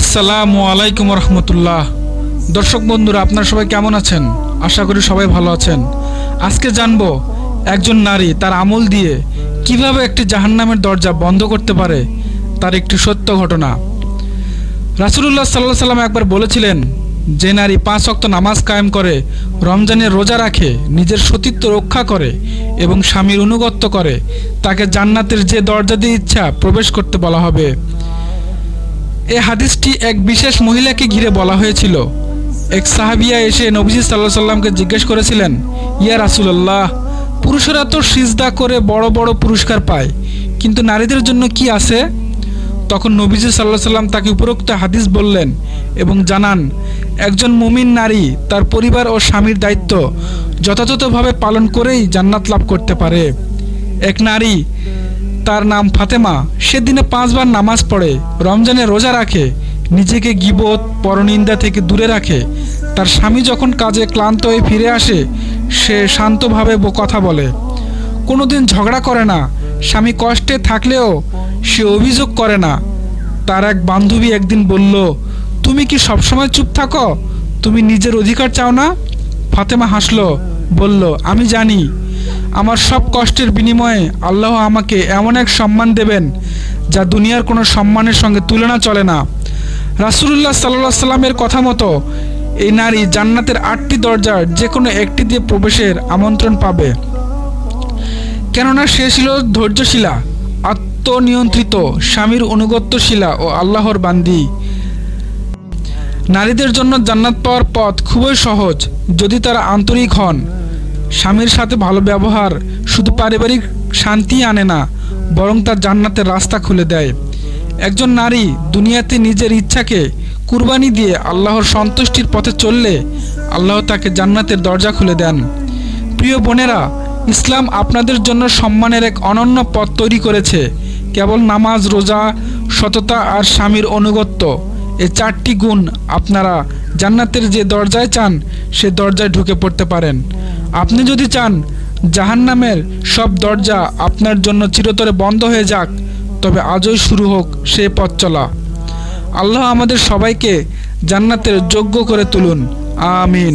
আসসালামু আলাইকুম রহমতুল্লাহ। দর্শক বন্ধুরা, আপনারা সবাই কেমন আছেন? আশা করি সবাই ভালো আছেন। আজকে জানব একজন নারী তার আমল দিয়ে কীভাবে একটি জাহান্নামের দরজা বন্ধ করতে পারে, তার একটি সত্য ঘটনা। রাসুলুল্লাহ সাল্লাহ সাল্লাম একবার বলেছিলেন, যে নারী পাঁচ অক্ত নামাজ কায়েম করে, রমজানের রোজা রাখে, নিজের সতীত্ব রক্ষা করে এবং স্বামীর অনুগত্য করে, তাকে জান্নাতের যে দরজা দিয়ে ইচ্ছা প্রবেশ করতে বলা হবে। এ হাদিসটি এক বিশেষ মহিলাকে ঘিরে বলা হয়েছিল। এক সাহাবিয়া এসে নবীজি সাল্লাহ সাল্লামকে জিজ্ঞেস করেছিলেন, ইয়া রাসুলাল্লাহ, পুরুষেরা তো সিজদা করে বড় বড় পুরস্কার পায়, কিন্তু নারীদের জন্য কি আছে? তখন নবীজি সাল্লাহ সাল্লাম তাকে উপরোক্ত হাদিস বললেন এবং জানান, একজন মুমিন নারী তার পরিবার ও স্বামীর দায়িত্ব যথাযথভাবে পালন করেই জান্নাত লাভ করতে পারে। এক নারী তার নাম ফাতেমা। সে দিনে পাঁচবার নামাজ পড়ে, রমজানে রোজা রাখে, নিজেকে গিবত, পরনিন্দা থেকে দূরে রাখে। তার স্বামী যখন কাজে ক্লান্ত হয়ে ফিরে আসে, সে শান্তভাবে কথা বলে, কোনোদিন ঝগড়া করে না, স্বামী কষ্টে থাকলেও সে অভিযোগ করে না। তার এক বান্ধবী একদিন বলল, তুমি কি সবসময় চুপ থাকো? তুমি নিজের অধিকার চাও না? ফাতেমা হাসলো, বলল, আমি জানি আমার সব কষ্টের বিনিময়ে আল্লাহ আমাকে এমন এক সম্মান দেবেন যা দুনিয়ার কোনো সম্মানের সঙ্গে তুলনা চলে না। রাসুলুল্লাহ সাল্লাহ সাল্লামের কথা মতো এই নারী জান্নাতের আটটি দরজার যে কোনো একটি দিয়ে প্রবেশের আমন্ত্রণ পাবে। কেননা সে ছিল ধৈর্যশীলা, আত্মনিয়ন্ত্রিত, স্বামীর অনুগত্যশীলা ও আল্লাহর বান্দি। নারীদের জন্য জান্নাত পাওয়ার পথ খুবই সহজ, যদি তারা আন্তরিক হন। স্বামীর সাথে ভালো ব্যবহার শুধু পারিবারিক শান্তি আনে না, বরং তার জান্নাতের রাস্তা খুলে দেয়। একজন নারী দুনিয়াতে নিজের ইচ্ছাকে কুরবানি দিয়ে আল্লাহর সন্তুষ্টির পথে চললে আল্লাহ তাকে জান্নাতের দরজা খুলে দেন। প্রিয় বোনেরা, ইসলাম আপনাদের জন্য সম্মানের এক অনন্য পথ তৈরি করেছে। কেবল নামাজ, রোজা, সততা আর স্বামীর অনুগত্য এ চারটি গুণ আপনারা জান্নাতের যে দরজায় চান, সে দরজায় ঢুকে পড়তে পারেন। আপনি যদি চান জাহান্নামের সব দরজা আপনার জন্য চিরতরে বন্ধ হয়ে যাক, তবে আজই শুরু হোক সে পথ চলা। আল্লাহ আমাদের সবাইকে জান্নাতের যোগ্য করে তুলুন। আমিন।